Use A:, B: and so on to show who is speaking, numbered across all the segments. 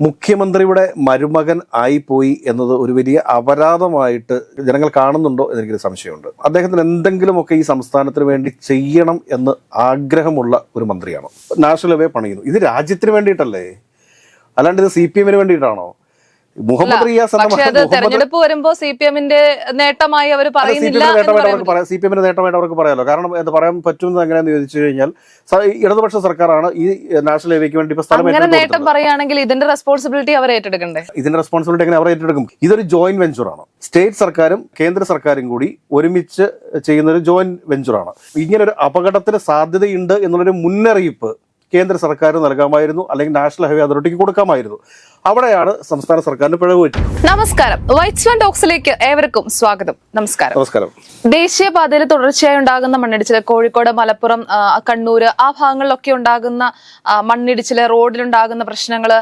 A: മുഖ്യമന്ത്രിയുടെ മരുമകൻ ആയിപ്പോയി എന്നത് ഒരു വലിയ അപരാധമായിട്ട് ജനങ്ങൾ കാണുന്നുണ്ടോ എന്നെനിക്കൊരു സംശയമുണ്ട്. അദ്ദേഹത്തിന് എന്തെങ്കിലുമൊക്കെ ഈ സംസ്ഥാനത്തിന് വേണ്ടി ചെയ്യണം എന്ന് ആഗ്രഹമുള്ള ഒരു മന്ത്രിയാണോ? നാഷണൽ ഹൈവേ പണിയുന്നു. ഇത് രാജ്യത്തിന് വേണ്ടിയിട്ടല്ലേ? അല്ലാണ്ട് ഇത് സി പി എമ്മിന് വേണ്ടിയിട്ടാണോ? മുഹമ്മദ് റിയാസ്
B: പക്ഷെ അത് തെരഞ്ഞെടുപ്പ് വരുമ്പോ സി പി എമ്മിന്റെ നേട്ടമായി അവർ പറയുന്നില്ല
A: സി പി എമ്മിന്റെ നേട്ടമായിട്ട് അവർക്ക് പറയാലോ. കാരണം എന്താ പറയാൻ പറ്റുന്നത് എങ്ങനെയാന്ന് ചോദിച്ചു കഴിഞ്ഞാൽ ഇടതുപക്ഷ സർക്കാരാണ് ഈ നാഷണൽ ഹൈവേക്ക് വേണ്ടി ഇപ്പൊ സ്ഥലം
B: നേട്ടം പറയുകയാണെങ്കിൽ ഇതിന്റെ റെസ്പോൺസിബിലിറ്റി അവർ ഏറ്റെടുക്കണ്ടേ?
A: ഇതിന്റെ റെസ്പോൺസിബിലിറ്റി എങ്ങനെ അവർ ഏറ്റെടുക്കും? ഇതൊരു ജോയിന്റ് വെഞ്ചറാണ് സ്റ്റേറ്റ് സർക്കാരും കേന്ദ്ര സർക്കാരും കൂടി ഒരുമിച്ച് ചെയ്യുന്ന ഒരു ജോയിന്റ് വെഞ്ചറാണ് ഇങ്ങനെ ഒരു അപകടത്തിന് സാധ്യതയുണ്ട് എന്നുള്ളൊരു മുന്നറിയിപ്പ് കേന്ദ്ര സർക്കാർ നൽകാമായിരുന്നു അല്ലെങ്കിൽ നാഷണൽ ഹൈവേ അതോറിറ്റിക്ക് കൊടുക്കാമായിരുന്നു. അവിടെയാണ് സംസ്ഥാന സർക്കാരിന് പിഴവ് പറ്റിയത്
B: നമസ്കാരം. വൈറ്റ്സ് വൺ ടോക്സിലേക്ക് ഏവർക്കും സ്വാഗതം. നമസ്കാരം.
A: നമസ്കാരം.
B: ദേശീയപാതയിൽ തുടർച്ചയായി ഉണ്ടാകുന്ന മണ്ണിടിച്ചിൽ കോഴിക്കോട് മലപ്പുറം കണ്ണൂര് ആ ഭാഗങ്ങളിലൊക്കെ ഉണ്ടാകുന്ന മണ്ണിടിച്ചിൽ മണ്ണിടിച്ചിൽ റോഡിലുണ്ടാകുന്ന പ്രശ്നങ്ങൾ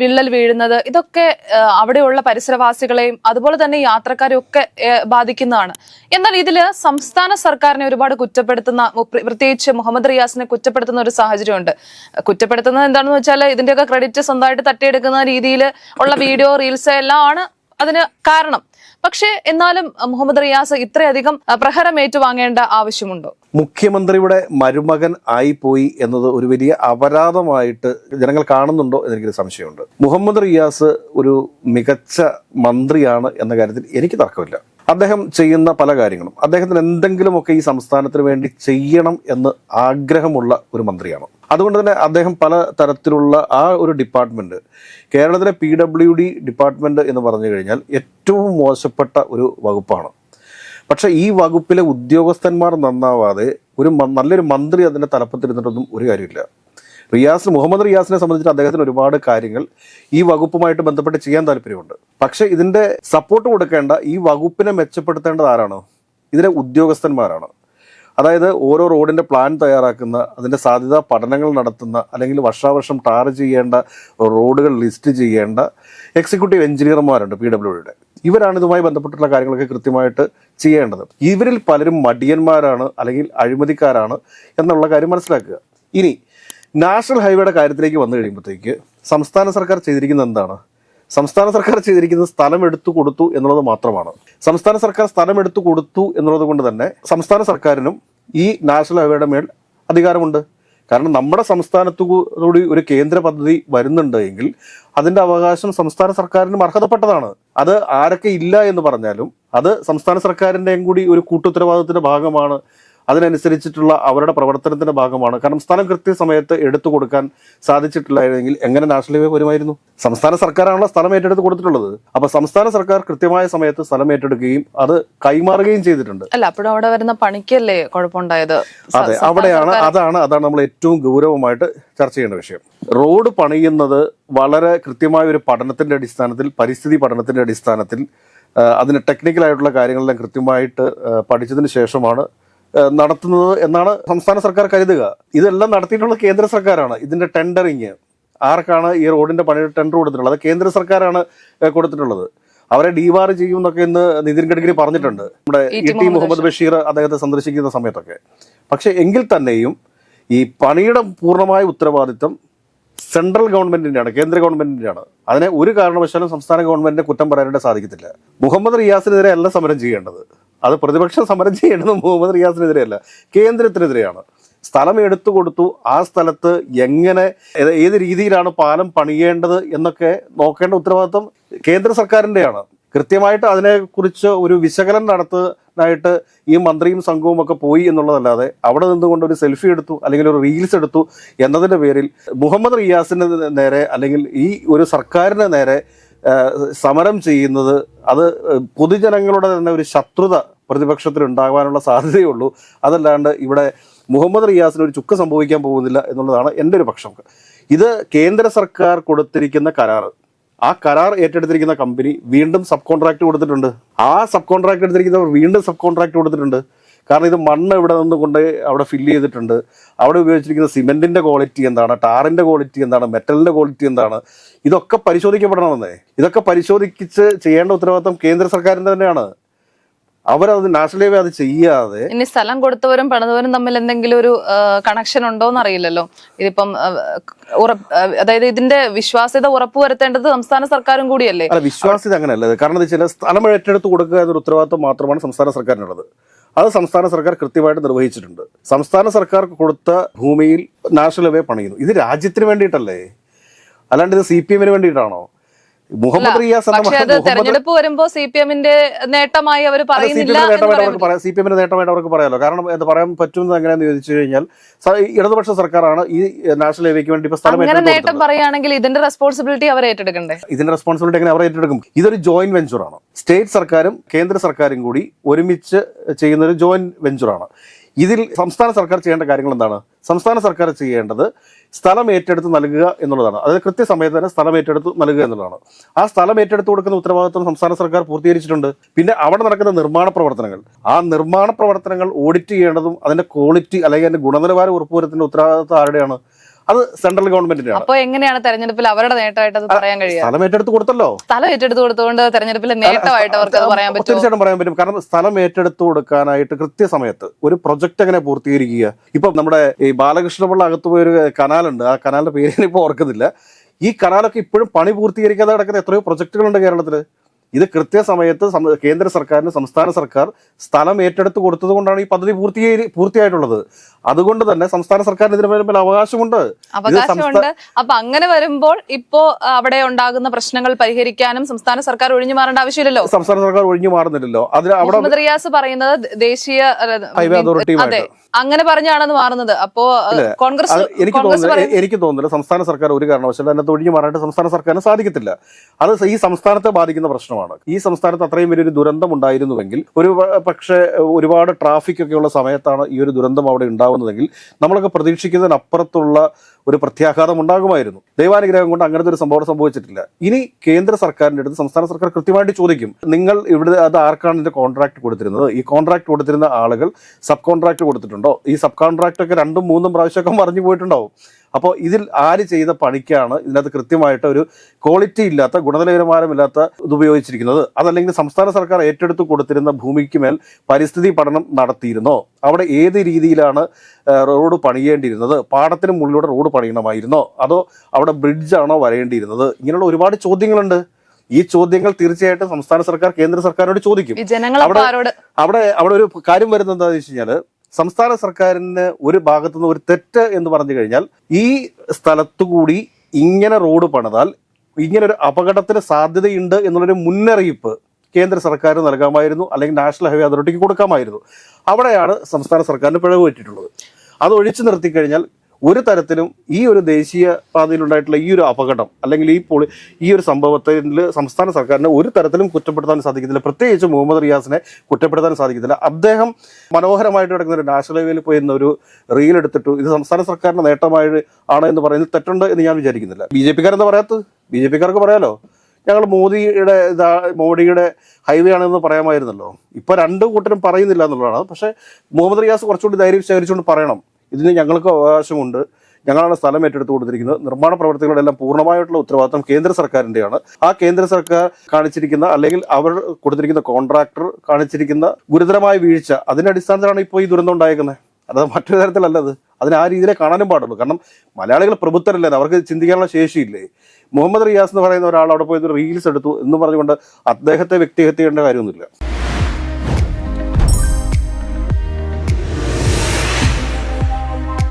B: വിള്ളൽ വീഴുന്നത് ഇതൊക്കെ അവിടെയുള്ള പരിസരവാസികളെയും അതുപോലെ തന്നെ യാത്രക്കാരെയും ഒക്കെ ബാധിക്കുന്നതാണ്. എന്നാൽ ഇതിൽ സംസ്ഥാന സർക്കാരിനെ ഒരുപാട് കുറ്റപ്പെടുത്തുന്ന പ്രത്യേകിച്ച് മുഹമ്മദ് റിയാസിനെ കുറ്റപ്പെടുത്തുന്ന ഒരു സാഹചര്യമുണ്ട്. കുറ്റപ്പെടുത്തുന്നത് എന്താണെന്ന് വെച്ചാൽ ഇതിന്റെയൊക്കെ ക്രെഡിറ്റ് സ്വന്തമായിട്ട് തട്ടിയെടുക്കുന്ന രീതിയിൽ ഉള്ള വീഡിയോ റീൽസ് എല്ലാം ആണ് അതിന് കാരണം. പക്ഷേ എന്നാലും മുഹമ്മദ് റിയാസ് ഇത്രയധികം പ്രഹരം ഏറ്റുവാങ്ങേണ്ട ആവശ്യമുണ്ടോ?
A: മുഖ്യമന്ത്രിയുടെ മരുമകൻ ആയിപ്പോയി എന്നത് ഒരു വലിയ അപരാധമായിട്ട് ജനങ്ങൾ കാണുന്നുണ്ടോ എന്നെനിക്കൊരു സംശയമുണ്ട്. മുഹമ്മദ് റിയാസ് ഒരു മികച്ച മന്ത്രിയാണ് എന്ന കാര്യത്തിൽ എനിക്ക് തർക്കമില്ല. അദ്ദേഹം ചെയ്യുന്ന പല കാര്യങ്ങളും അദ്ദേഹത്തിന് എന്തെങ്കിലുമൊക്കെ ഈ സംസ്ഥാനത്തിന് വേണ്ടി ചെയ്യണം എന്ന് ആഗ്രഹമുള്ള ഒരു മന്ത്രിയാണ്. അതുകൊണ്ട് തന്നെ അദ്ദേഹം പല തരത്തിലുള്ള ആ ഒരു ഡിപ്പാർട്ട്മെന്റ് കേരളത്തിലെ പി ഡബ്ല്യു ഡി ഡിപ്പാർട്ട്മെന്റ് എന്ന് പറഞ്ഞു കഴിഞ്ഞാൽ ഏറ്റവും മോശപ്പെട്ട ഒരു വകുപ്പാണ്. പക്ഷേ ഈ വകുപ്പിലെ ഉദ്യോഗസ്ഥന്മാർ നന്നാവാതെ ഒരു നല്ലൊരു മന്ത്രി അതിന്റെ തലപ്പത്തിരുന്നിട്ടൊന്നും ഒരു കാര്യമില്ല. റിയാസ് മുഹമ്മദ് റിയാസിനെ സംബന്ധിച്ച് അദ്ദേഹത്തിന് ഒരുപാട് കാര്യങ്ങൾ ഈ വകുപ്പുമായിട്ട് ബന്ധപ്പെട്ട് ചെയ്യാൻ താല്പര്യമുണ്ട്. പക്ഷേ ഇതിന്റെ സപ്പോർട്ട് കൊടുക്കേണ്ട ഈ വകുപ്പിനെ മെച്ചപ്പെടുത്തേണ്ടത് ആരാണോ? ഇതിലെ ഉദ്യോഗസ്ഥന്മാരാണ്. അതായത് ഓരോ റോഡിന്റെ പ്ലാൻ തയ്യാറാക്കുന്ന അതിന്റെ സാധ്യതാ പഠനങ്ങൾ നടത്തുന്ന അല്ലെങ്കിൽ വർഷാവർഷം ടാർ ചെയ്യേണ്ട റോഡുകൾ ലിസ്റ്റ് ചെയ്യേണ്ട എക്സിക്യൂട്ടീവ് എഞ്ചിനീയർമാരുണ്ട് പി ഡബ്ല്യു ഡിയുടെ. ഇവരാണ് ഇതുമായി ബന്ധപ്പെട്ടുള്ള കാര്യങ്ങളൊക്കെ കൃത്യമായിട്ട് ചെയ്യേണ്ടത്. ഇവരിൽ പലരും മടിയന്മാരാണ് അല്ലെങ്കിൽ അഴിമതിക്കാരാണ് എന്നുള്ള കാര്യം മനസ്സിലാക്കുക. ഇനി നാഷണൽ ഹൈവേയുടെ കാര്യത്തിലേക്ക് വന്നു കഴിയുമ്പോഴത്തേക്ക് സംസ്ഥാന സർക്കാർ ചെയ്തിരിക്കുന്നത് എന്താണ്? സംസ്ഥാന സർക്കാർ ചെയ്തിരിക്കുന്നത് സ്ഥലം എടുത്തു കൊടുത്തു എന്നുള്ളത് മാത്രമാണ്. സംസ്ഥാന സർക്കാർ സ്ഥലം എടുത്തു കൊടുത്തു എന്നുള്ളത് കൊണ്ട് തന്നെ സംസ്ഥാന സർക്കാരിനും ഈ നാഷണൽ ഹൈവേയുടെ മേൽ അധികാരമുണ്ട്. കാരണം നമ്മുടെ സംസ്ഥാനത്തു കൂടി ഒരു കേന്ദ്ര പദ്ധതി വരുന്നുണ്ട് എങ്കിൽ അതിന്റെ അവകാശം സംസ്ഥാന സർക്കാരിനും അർഹതപ്പെട്ടതാണ്. അത് ആരൊക്കെ ഇല്ല എന്ന് പറഞ്ഞാലും അത് സംസ്ഥാന സർക്കാരിന്റെയും കൂടി ഒരു കൂട്ടുത്തരവാദിത്തിന്റെ ഭാഗമാണ്. അതിനനുസരിച്ചിട്ടുള്ള അവരുടെ പ്രവർത്തനത്തിന്റെ ഭാഗമാണ്. കാരണം സ്ഥലം കൃത്യസമയത്ത് എടുത്തു കൊടുക്കാൻ സാധിച്ചിട്ടില്ലായിരുന്നെങ്കിൽ എങ്ങനെ നാഷണൽ ഹൈവേ വരുമായിരുന്നു? സംസ്ഥാന സർക്കാരാണല്ലോ സ്ഥലം ഏറ്റെടുത്ത് കൊടുത്തിട്ടുള്ളത്. അപ്പൊ സംസ്ഥാന സർക്കാർ കൃത്യമായ സമയത്ത് സ്ഥലം ഏറ്റെടുക്കുകയും അത് കൈമാറുകയും ചെയ്തിട്ടുണ്ട്.
B: അല്ല അപ്പോഴും അവിടെ വരുന്ന പണിക്കല്ലേ കുഴപ്പമുണ്ടായത്?
A: അതെ അവിടെയാണ് അതാണ് അതാണ് നമ്മൾ ഏറ്റവും ഗൗരവമായിട്ട് ചർച്ച ചെയ്യേണ്ട വിഷയം. റോഡ് പണിയുന്നത് വളരെ കൃത്യമായ ഒരു പഠനത്തിന്റെ അടിസ്ഥാനത്തിൽ പരിസ്ഥിതി പഠനത്തിന്റെ അടിസ്ഥാനത്തിൽ അതിന് ടെക്നിക്കലായിട്ടുള്ള കാര്യങ്ങളെല്ലാം കൃത്യമായിട്ട് പഠിച്ചതിന് ശേഷമാണ് നടത്തുന്നത് എന്നാണ് സംസ്ഥാന സർക്കാർ കരുതുക. ഇതെല്ലാം നടത്തിയിട്ടുള്ള കേന്ദ്ര സർക്കാരാണ്. ഇതിന്റെ ടെൻഡറിങ് ആർക്കാണ് ഈ റോഡിന്റെ പണി ടെൻഡർ കൊടുത്തിട്ടുള്ളത്? അത് കേന്ദ്ര സർക്കാരാണ് കൊടുത്തിട്ടുള്ളത്. അവരെ ഡിവാർ ചെയ്യും എന്നൊക്കെ ഇന്ന് നിതിൻ ഗഡ്കരി പറഞ്ഞിട്ടുണ്ട്. നമ്മുടെ
B: E T
A: T Muhammad Basheer. അദ്ദേഹത്തെ സന്ദർശിക്കുന്ന സമയത്തൊക്കെ. പക്ഷെ എങ്കിൽ തന്നെയും ഈ പണിയുടെ പൂർണമായ ഉത്തരവാദിത്തം സെൻട്രൽ ഗവൺമെന്റിന്റെയാണ് കേന്ദ്ര ഗവൺമെന്റിന്റെയാണ്. അതിനെ ഒരു കാരണവശാലും സംസ്ഥാന ഗവൺമെന്റിനെ കുറ്റം പറയാനായിട്ട് സാധിക്കത്തില്ല. മുഹമ്മദ് റിയാസിനെതിരെ അല്ല സമരം ചെയ്യേണ്ടത്. അത് പ്രതിപക്ഷം സമരം ചെയ്യേണ്ടത് മുഹമ്മദ് റിയാസിനെതിരെയല്ല കേന്ദ്രത്തിനെതിരെയാണ്. സ്ഥലം എടുത്തു കൊടുത്തു ആ സ്ഥലത്ത് എങ്ങനെ ഏത് രീതിയിലാണ് പാലം പണിയേണ്ടത് എന്നൊക്കെ നോക്കേണ്ട ഉത്തരവാദിത്വം കേന്ദ്ര സർക്കാരിന്റെയാണ് കൃത്യമായിട്ട് അതിനെക്കുറിച്ച് ഒരു വിശകലനം നടത്താനായിട്ട് ഈ മന്ത്രിയും സംഘവും ഒക്കെ പോയി എന്നുള്ളതല്ലാതെ അവിടെ നിന്നുകൊണ്ട് ഒരു സെൽഫി എടുത്തു അല്ലെങ്കിൽ ഒരു റീൽസ് എടുത്തു എന്നതിന്റെ പേരിൽ മുഹമ്മദ് റിയാസിന് നേരെ അല്ലെങ്കിൽ ഈ ഒരു സർക്കാരിന് നേരെ സമരം ചെയ്യുന്നത് അത് പൊതുജനങ്ങളുടെ തന്നെ ഒരു ശത്രുത പ്രതിപക്ഷത്തിൽ ഉണ്ടാകാനുള്ള സാധ്യതയുള്ളൂ. അതല്ലാണ്ട് ഇവിടെ മുഹമ്മദ് റിയാസിന് ഒരു ചുക്ക് സംഭവിക്കാൻ പോകുന്നില്ല എന്നുള്ളതാണ് എന്റെ ഒരു പക്ഷം. ഇത് കേന്ദ്ര സർക്കാർ കൊടുത്തിരിക്കുന്ന കരാർ ആ കരാർ ഏറ്റെടുത്തിരിക്കുന്ന കമ്പനി വീണ്ടും സബ് കോൺട്രാക്ട് കൊടുത്തിട്ടുണ്ട്. ആ സബ് കോൺട്രാക്ട് എടുത്തിരിക്കുന്നവർ വീണ്ടും സബ് കോൺട്രാക്ട് കൊടുത്തിട്ടുണ്ട്. കാരണം ഇത് മണ്ണ് ഇവിടെ നിന്ന് കൊണ്ട് അവിടെ ഫില്ല് ചെയ്തിട്ടുണ്ട്. അവിടെ ഉപയോഗിച്ചിരിക്കുന്ന സിമെന്റിന്റെ ക്വാളിറ്റി എന്താണ്? ടാറിന്റെ ക്വാളിറ്റി എന്താണ്? മെറ്റലിന്റെ ക്വാളിറ്റി എന്താണ്? ഇതൊക്കെ പരിശോധിക്കപ്പെടണമെന്നേ. ഇതൊക്കെ പരിശോധിച്ച് ചെയ്യേണ്ട ഉത്തരവാദിത്തം കേന്ദ്ര സർക്കാരിന്റെ തന്നെയാണ്. അവരത് നാഷണൽ ഹൈവേ അത് ചെയ്യാതെ
B: ഇനി സ്ഥലം കൊടുത്തവരും പണിതവരും തമ്മിൽ എന്തെങ്കിലും ഒരു കണക്ഷൻ ഉണ്ടോന്ന് അറിയില്ലല്ലോ ഇതിപ്പം അതായത് ഇതിന്റെ വിശ്വാസ്യത ഉറപ്പുവരുത്തേണ്ടത് സംസ്ഥാന സർക്കാരും കൂടിയല്ലേ?
A: അല്ല വിശ്വാസ്യത അങ്ങനെയല്ല. കാരണം എന്താ വെച്ചാൽ സ്ഥലം ഏറ്റെടുത്ത് കൊടുക്കുക എന്നൊരു ഉത്തരവാദിത്വം മാത്രമാണ് സംസ്ഥാന സർക്കാരിനുള്ളത്. അത് സംസ്ഥാന സർക്കാർ കൃത്യമായിട്ട് നിർവഹിച്ചിട്ടുണ്ട്. സംസ്ഥാന സർക്കാർ കൊടുത്ത ഭൂമിയിൽ നാഷണൽ ഹൈവേ പണിയുന്നു. ഇത് രാജ്യത്തിന് വേണ്ടിയിട്ടല്ലേ? അല്ലാണ്ട് ഇത് സി പി എമ്മിന് വേണ്ടിയിട്ടാണോ? മുഹമ്മദ് റിയാസ്
B: അത്
A: മുഹമ്മദ്
B: തെരഞ്ഞെടുപ്പ് വരുമ്പോ സി പി എമ്മിന്റെ നേട്ടമായി അവർ പറയുന്നില്ല
A: സി പി എമ്മിന്റെ നേട്ടമായിട്ട് അവർക്ക് പറയാലോ. കാരണം എന്താ പറയാൻ പറ്റുന്നത് എങ്ങനെയാന്ന് ചോദിച്ചു കഴിഞ്ഞാൽ ഇടതുപക്ഷ സർക്കാരാണ് ഈ നാഷണൽ ഹൈവേക്ക് വേണ്ടി ഇപ്പൊ സ്ഥലം
B: നേട്ടം പറയുകയാണെങ്കിൽ ഇതിന്റെ റെസ്പോൺസിബിലിറ്റി അവർ ഏറ്റെടുക്കണ്ടേ?
A: ഇതിന്റെ റെസ്പോൺസിബിലിറ്റി എങ്ങനെ അവർ ഏറ്റെടുക്കും? ഇതൊരു ജോയിന്റ് വെഞ്ചറാണ് സ്റ്റേറ്റ് സർക്കാരും കേന്ദ്ര സർക്കാരും കൂടി ഒരുമിച്ച് ചെയ്യുന്ന ഒരു ജോയിന്റ് വെഞ്ചറാണ് ഇതിൽ സംസ്ഥാന സർക്കാർ ചെയ്യേണ്ട കാര്യങ്ങൾ എന്താണ്? സംസ്ഥാന സർക്കാർ ചെയ്യേണ്ടത് സ്ഥലം ഏറ്റെടുത്ത് നൽകുക എന്നുള്ളതാണ്. അതായത് കൃത്യസമയത്ത് തന്നെ സ്ഥലം ഏറ്റെടുത്ത് നൽകുക എന്നുള്ളതാണ്. ആ സ്ഥലം ഏറ്റെടുത്ത് കൊടുക്കുന്ന ഉത്തരവാദിത്വം സംസ്ഥാന സർക്കാർ പൂർത്തീകരിച്ചിട്ടുണ്ട്. പിന്നെ അവിടെ നടക്കുന്ന നിർമ്മാണ പ്രവർത്തനങ്ങൾ. ആ നിർമ്മാണ പ്രവർത്തനങ്ങൾ ഓഡിറ്റ് ചെയ്യേണ്ടതും അതിന്റെ ക്വാളിറ്റി അല്ലെങ്കിൽ അതിന്റെ ഗുണനിലവാരം ഉറപ്പുവരുത്തേണ്ട ഉത്തരവാദിത്വം ആരുടെയാണ്? അത് സെൻട്രൽ ഗവൺമെന്റിന്റെ
B: അപ്പൊ എങ്ങനെയാണ് തെരഞ്ഞെടുപ്പിൽ അവരുടെ നേട്ടമായിട്ട് അത് പറയാൻ കഴിയുക?
A: സ്ഥലം ഏറ്റെടുത്ത് കൊടുത്തല്ലോ.
B: സ്ഥലം ഏറ്റെടുത്ത് കൊടുത്തുകൊണ്ട് തെരഞ്ഞെടുപ്പിലെ നേട്ടമായിട്ട് അവർക്ക് അത് പറയാൻ പറ്റും
A: തീർച്ചയായിട്ടും പറയാൻ പറ്റും. കാരണം സ്ഥലം ഏറ്റെടുത്ത് കൊടുക്കാനായിട്ട് കൃത്യസമയത്ത് ഒരു പ്രൊജക്ട് എങ്ങനെ പൂർത്തീകരിക്കുക? ഇപ്പൊ നമ്മുടെ ഈ ബാലകൃഷ്ണപിള്ള അകത്ത് പോയ ഒരു കനാലുണ്ട്. ആ കനാലിന്റെ പേര് ഇപ്പൊ ഇപ്പോൾ ഓർക്കുന്നില്ല. ഈ കനാലൊക്കെ ഇപ്പോഴും പണി പൂർത്തീകരിക്കാതെ കിടക്കുന്ന എത്രയോ പ്രൊജക്ടുകളുണ്ട് കേരളത്തിൽ ഇത് കൃത്യസമയത്ത് കേന്ദ്ര സർക്കാരിന് സംസ്ഥാന സർക്കാർ സ്ഥലം ഏറ്റെടുത്ത് കൊടുത്തത് കൊണ്ടാണ് ഈ പദ്ധതി പൂർത്തിയായി പൂർത്തിയായിട്ടുള്ളത്. അതുകൊണ്ട് തന്നെ സംസ്ഥാന സർക്കാരിന് ഇതിന് മേൽ അവകാശമുണ്ട്.
B: അവകാശമുണ്ട് അപ്പൊ അങ്ങനെ വരുമ്പോൾ ഇപ്പോ അവിടെ ഉണ്ടാകുന്ന പ്രശ്നങ്ങൾ പരിഹരിക്കാനും സംസ്ഥാന സർക്കാർ ഒഴിഞ്ഞു മാറേണ്ട ആവശ്യമില്ലല്ലോ?
A: സംസ്ഥാന സർക്കാർ ഒഴിഞ്ഞു മാറുന്നില്ലല്ലോ. അതിന് അവിടെ
B: റിയാസ് പറയുന്നത് ദേശീയ
A: ഹൈവേ അതോറിറ്റി
B: അതെ. അങ്ങനെ പറഞ്ഞാണെന്ന് മാറുന്നത്. അപ്പോ കോൺഗ്രസ്
A: എനിക്ക് തോന്നുന്നില്ല. എനിക്ക് തോന്നുന്നില്ല. സംസ്ഥാന സർക്കാർ ഒരു കാരണവശാലും അതിനകത്ത് ഒഴിഞ്ഞു മാറാനായിട്ട് സംസ്ഥാന സർക്കാരിന് സാധിക്കത്തില്ല. അത് ഈ സംസ്ഥാനത്തെ ബാധിക്കുന്ന പ്രശ്നമാണ്. ഈ സംസ്ഥാനത്ത് അത്രയും വലിയൊരു ദുരന്തം ഉണ്ടായിരുന്നുവെങ്കിൽ ഒരു പക്ഷേ ഒരുപാട് ട്രാഫിക് ഒക്കെ ഉള്ള സമയത്താണ് ഈ ഒരു ദുരന്തം അവിടെ ഉണ്ടാകുന്നതെങ്കിൽ നമ്മളൊക്കെ പ്രതീക്ഷിക്കുന്നതിനപ്പുറത്തുള്ള ഒരു പ്രത്യാഘാതം ഉണ്ടാകുമായിരുന്നു. ദൈവാനുഗ്രഹം കൊണ്ട് അങ്ങനത്തെ ഒരു സംഭവം സംഭവിച്ചിട്ടില്ല. ഇനി കേന്ദ്ര സർക്കാരിന്റെ അടുത്ത് സംസ്ഥാന സർക്കാർ കൃത്യമായിട്ട് ചോദിക്കും നിങ്ങൾ ഇവിടെ അത് ആർക്കാണ് ഇതിന്റെ കോൺട്രാക്ട് കൊടുത്തിരുന്നത്? ഈ കോൺട്രാക്ട് കൊടുത്തിരുന്ന ആളുകൾ സബ് കോൺട്രാക്ട് കൊടുത്തിട്ടുണ്ടോ? ഈ സബ് കോൺട്രാക്ട് ഒക്കെ രണ്ടും മൂന്നും പ്രാവശ്യമൊക്കെ മറിഞ്ഞു പോയിട്ടുണ്ടാവും. അപ്പോൾ ഇതിൽ ആര് ചെയ്ത പണിക്കാണ് ഇതിനകത്ത് കൃത്യമായിട്ട് ഒരു ക്വാളിറ്റി ഇല്ലാത്ത ഗുണനിലവാരമില്ലാത്ത ഇത് ഉപയോഗിച്ചിരിക്കുന്നത്? അതല്ലെങ്കിൽ സംസ്ഥാന സർക്കാർ ഏറ്റെടുത്ത് കൊടുത്തിരുന്ന ഭൂമിക്ക് മേൽ പരിസ്ഥിതി പഠനം നടത്തിയിരുന്നോ? അവിടെ ഏത് രീതിയിലാണ് റോഡ് പണിയേണ്ടിയിരുന്നത്? പാടത്തിന് മുകളിലൂടെ റോഡ് പണിയണമായിരുന്നോ? അതോ അവിടെ ബ്രിഡ്ജാണോ വരേണ്ടിയിരുന്നത്? ഇങ്ങനെയുള്ള ഒരുപാട് ചോദ്യങ്ങളുണ്ട്. ഈ ചോദ്യങ്ങൾ തീർച്ചയായിട്ടും സംസ്ഥാന സർക്കാർ കേന്ദ്ര സർക്കാരോട് ചോദിക്കും. അവിടെ- അവിടെ അവിടെ ഒരു കാര്യം വരുന്നത് എന്താണെന്ന് വെച്ച് കഴിഞ്ഞാൽ സംസ്ഥാന സർക്കാരിന് ഒരു ഭാഗത്തു നിന്ന് ഒരു തെറ്റ് എന്ന് പറഞ്ഞു കഴിഞ്ഞാൽ ഈ സ്ഥലത്തു കൂടി ഇങ്ങനെ റോഡ് പണിതാൽ ഒരു അപകടത്തിന് സാധ്യതയുണ്ട് എന്നുള്ളൊരു മുന്നറിയിപ്പ് കേന്ദ്ര സർക്കാർ നൽകാമായിരുന്നു അല്ലെങ്കിൽ നാഷണൽ ഹൈവേ അതോറിറ്റിക്ക് കൊടുക്കാമായിരുന്നു. അവിടെയാണ് സംസ്ഥാന സർക്കാരിന് പിഴവ് പറ്റിയിട്ടുള്ളത്. അത് ഒഴിച്ചു നിർത്തിക്കഴിഞ്ഞാൽ ഒരു തരത്തിലും ഈ ഒരു ദേശീയ പാതയിലുണ്ടായിട്ടുള്ള ഈ ഒരു അപകടം അല്ലെങ്കിൽ ഈ പോളി ഈ ഒരു സംഭവത്തിൽ സംസ്ഥാന സർക്കാരിനെ ഒരു തരത്തിലും കുറ്റപ്പെടുത്താൻ സാധിക്കത്തില്ല. പ്രത്യേകിച്ച് മുഹമ്മദ് റിയാസിനെ കുറ്റപ്പെടുത്താൻ സാധിക്കത്തില്ല. അദ്ദേഹം മനോഹരമായിട്ട് കിടക്കുന്ന ഒരു നാഷണൽ ഹൈവേയിൽ പോയി ഒരു റീൽ എടുത്തിട്ടു. ഇത് സംസ്ഥാന സർക്കാരിന്റെ നേട്ടമായി ആണ് എന്ന് പറയുന്നത് തെറ്റുണ്ട് എന്ന് ഞാൻ വിചാരിക്കുന്നില്ല. ബി ജെ പിക്കാരെന്താ പറയാത്തത്? ബി ജെ പിക്കാർക്ക് പറയാലോ? ഞങ്ങൾ മോദിയുടെ ഇതാ മോഡിയുടെ ഹൈവേ ആണെന്ന് പറയാമായിരുന്നല്ലോ. ഇപ്പൊ രണ്ട് കൂട്ടരും പറയുന്നില്ല എന്നുള്ളതാണ്. പക്ഷേ മുഹമ്മദ് റിയാസ് കുറച്ചുകൂടി ധൈര്യം ശേഖരിച്ചുകൊണ്ട് പറയണം. ഇതിന് ഞങ്ങൾക്ക് അവകാശമുണ്ട്. ഞങ്ങളാണ് സ്ഥലം ഏറ്റെടുത്ത് കൊടുത്തിരിക്കുന്നത്. നിർമ്മാണ പ്രവർത്തികളുടെ എല്ലാം പൂർണമായിട്ടുള്ള ഉത്തരവാദിത്തം കേന്ദ്ര സർക്കാരിന്റെയാണ് ആ കേന്ദ്ര സർക്കാർ കാണിച്ചിരിക്കുന്ന അല്ലെങ്കിൽ അവർ കൊടുത്തിരിക്കുന്ന കോൺട്രാക്ടർ കാണിച്ചിരിക്കുന്ന ഗുരുതരമായ വീഴ്ച അതിന്റെ അടിസ്ഥാനത്തിലാണ് ഇപ്പോൾ ഈ ദുരന്തം ഉണ്ടായേക്കുന്നത്. അത് മറ്റൊരു തരത്തിലല്ല അത്. അതിന് ആ രീതിയിലേ കാണാനും പാടുള്ളൂ. കാരണം മലയാളികൾ പ്രബുദ്ധരല്ലേ? അവർക്ക് ചിന്തിക്കാനുള്ള ശേഷിയില്ലേ? മുഹമ്മദ് റിയാസ് എന്ന് പറയുന്ന ഒരാൾ അവിടെ പോയി റീൽസ് എടുത്തു എന്ന് പറഞ്ഞുകൊണ്ട് അദ്ദേഹത്തെ വ്യക്തിഹത്യ ചെയ്യേണ്ട കാര്യമൊന്നുമില്ല.